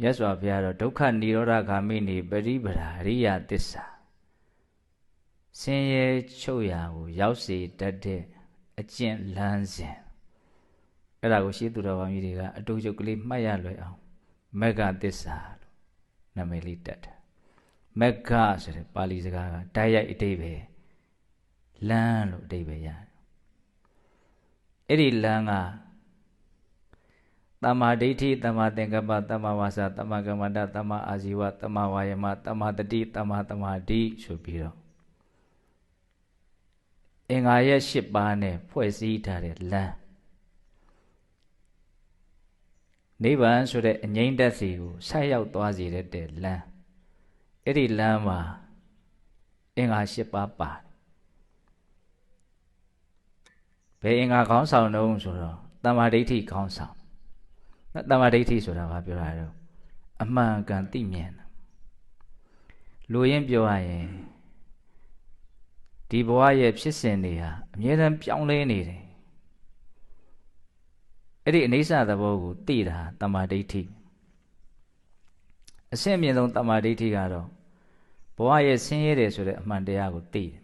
မြတ်စွာဘုရားတော့ဒုက္ခនិရောဓဂာမိနိပရိပရာအရိယသစ္စာဆင်းရဲချုပ်ရာကိုရောက်စေတတ်တဲ့အကျင့်လမ်းစဉ်အဲ့ဒါကိုရှင်းသူတော်ဘာကြီးတွေကအတူချုပ်ကလေးမှတ်ရလွယ်အောင်မက္ကသစ္စာလို့နာမည်လေးတက်တယ်မက္ကဆိုတဲ့ပါဠိစကားကတိုက်ရိုက်အတိပဲလမ်းလို့အတိပဲရတယ်အဲ့ဒီလမ်းက တမ္မာဒိဋ္ဌိတမ္မာသင်္ကပ္ပတမ္မာဝါစာတမ္မာကမ္မန္တတမ္မာအာဇီဝတမ္မာဝါယမတမ္မာတတိတမ္မာသမာဓိဆိုပြီးတော့အင်္ဂါရဲ့၈ပါးနဲ့ဖွဲ့စည်းထားတဲ့လမ်းနိဗ္ဗာန်ဆိုတဲ့အငြိမ့်သက်စီကိုဆက်ရောက်သွားစေတဲ့လမ်းအဲ့ဒီလမ်းမှာအင်္ဂါ၈ပါးပါတယ်ဘယ်အင်္ဂါခေါင်းဆောင်တုံးဆိုတော့တမ္မာဒိဋ္ဌိခေါင်းဆောင် တမ္မာဒိဋ္ဌိဆိုတာဘာပြောတာလဲအမှန်ကန်သိမြင်တာလူရင်းပြောရရင်ဒီဘဝရဲ့ဖြစ်စဉ်တွေဟာအမြဲတမ်းပြောင်းလဲနေတယ်အဲ့ဒီအိဋ္ဌသဘောကိုသိတာတမ္မာဒိဋ္ဌိအဆင့်အမြင့်ဆုံးတမ္မာဒိဋ္ဌိကတော့ဘဝရဲ့ဆင်းရဲတယ်ဆိုတဲ့အမှန်တရားကိုသိတယ်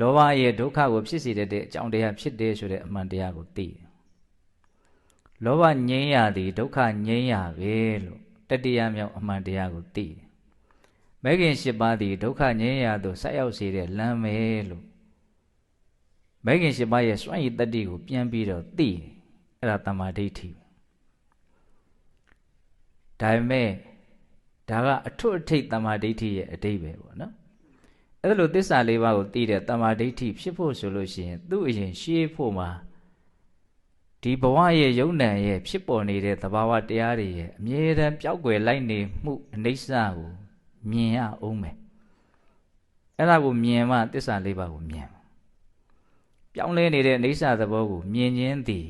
လောဘရဲ့ဒုက္ခကိုဖြစ်စေတဲ့အကြောင်းတရားဖြစ်တယ်ဆိုတဲ့အမှန်တရားကိုသိတယ် လောဘငြိမ်းရသည်ဒုက္ခငြိမ်းရပဲလို့တတိယမြောက်အမှန်တရားကိုသိတယ်မဲခင်၈ပါးသည်ဒုက္ခငြိမ်းရသို့ဆက်ရောက်စေတဲ့လမ်းပဲလို့မဲခင်၈ပါးရဲ့စွန့်ရည်တတ္တိကိုပြန်ပြီးတော့သိတယ်အဲ့ဒါတမ္မာဒိဋ္ဌိဒါပေမဲ့ဒါကအထွတ်အထိပ်တမ္မာဒိဋ္ဌိရဲ့အတိတ်ပဲပေါ့နော်အဲ့ဒါလိုသစ္စာလေးပါးကိုသိတဲ့တမ္မာဒိဋ္ဌိဖြစ်ဖို့ဆိုလို့ရှိရင်သူ့အရင်ရှေးဖို့မှာ ဒီဘဝရဲ့ယုံ nant ရဲ့ဖြစ်ပေါ်နေတဲ့သဘာဝတရားတွေရဲ့အမြဲတမ်းပျောက်ကွယ်လိုက်နေမှုအနိစ္စကိုမြင်ရအောင်မယ်အဲ့ဒါကိုမြင်မှသစ္စာလေးပါးကိုမြင်ပြောင်းလဲနေတဲ့အနိစ္စသဘောကိုမြင်ခြင်းသည်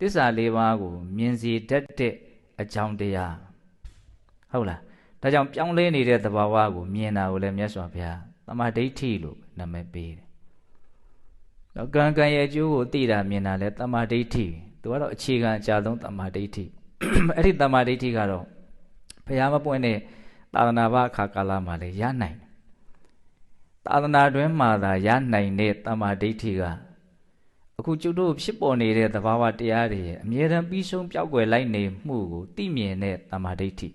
သစ္စာလေးပါးကိုမြင်စီတတ်တဲ့အကြောင်းတရားဟုတ်လားဒါကြောင့်ပြောင်းလဲနေတဲ့သဘာဝကိုမြင်တာကိုလည်းမြတ်စွာဘုရားသမာဓိဋ္ဌိလို့နာမည်ပေးတယ် နော်ကံကံရဲ့အကျိုးကိုသိတာမြင်တာလဲသမာဓိဋ္ဌိသူကတော့အခြေခံအကြဆုံးသမာဓိဋ္ဌိအဲ့ဒီသမာဓိဋ္ဌိကတော့ဘုရားမပွင့်တဲ့သာသနာ့ဘအခါကာလမှာလည်းရနိုင်သာသနာတွင်မှာသာရနိုင်တဲ့သမာဓိဋ္ဌိကအခုကျုပ်တို့ဖြစ်ပေါ်နေတဲ့သဘာဝတရားတွေရဲ့အမြဲတမ်းပြီးဆုံးပြောက်ွယ်လိုက်နေမှုကိုသိမြင်တဲ့သမာဓိဋ္ဌိ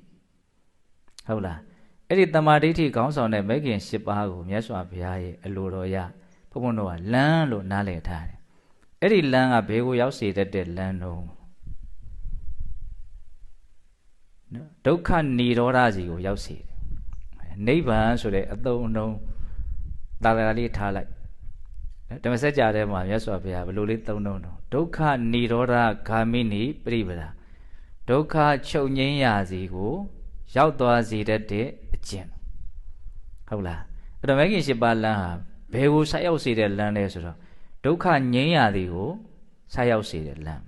ဟုတ်လားအဲ့ဒီသမာဓိဋ္ဌိခေါင်းဆောင်တဲ့မဲခင်၈ပါးကိုမြတ်စွာဘုရားရဲ့အလိုတော်ရ ဘုန်းဘုန်းတို့ကလမ်းလို့နားလည်ထားတယ်အဲ့ဒီလမ်းကဘယ်ကိုရောက်စေတတ်တဲ့လမ်းတော့နော်ဒုက္ခនិရောဓစီကိုရောက်စေတယ်နိဗ္ဗာန်ဆိုတဲ့အသုံးအနှုန်းတာလလေးထားလိုက်ဓမ္မစကြာထဲမှာမြတ်စွာဘုရားဘယ်လိုလေးသုံးတော့ဒုက္ခនិရောဓဂာမိနိပရိပဒဒုက္ခချုပ်ငြိမ်းရာစီကို ရောက်သွားစေတတ်တဲ့အကျင့်ဟုတ်လားအဲ့တော့မဂ္ဂင်၈ပါးလမ်းဟာ ဘယ်ကိုဆက်ရောက်စေတဲ့လမ်းလဲဆိုတော့ဒုက္ခငြိမ်းရာသည်ကိုဆက်ရောက်စေတဲ့လမ်း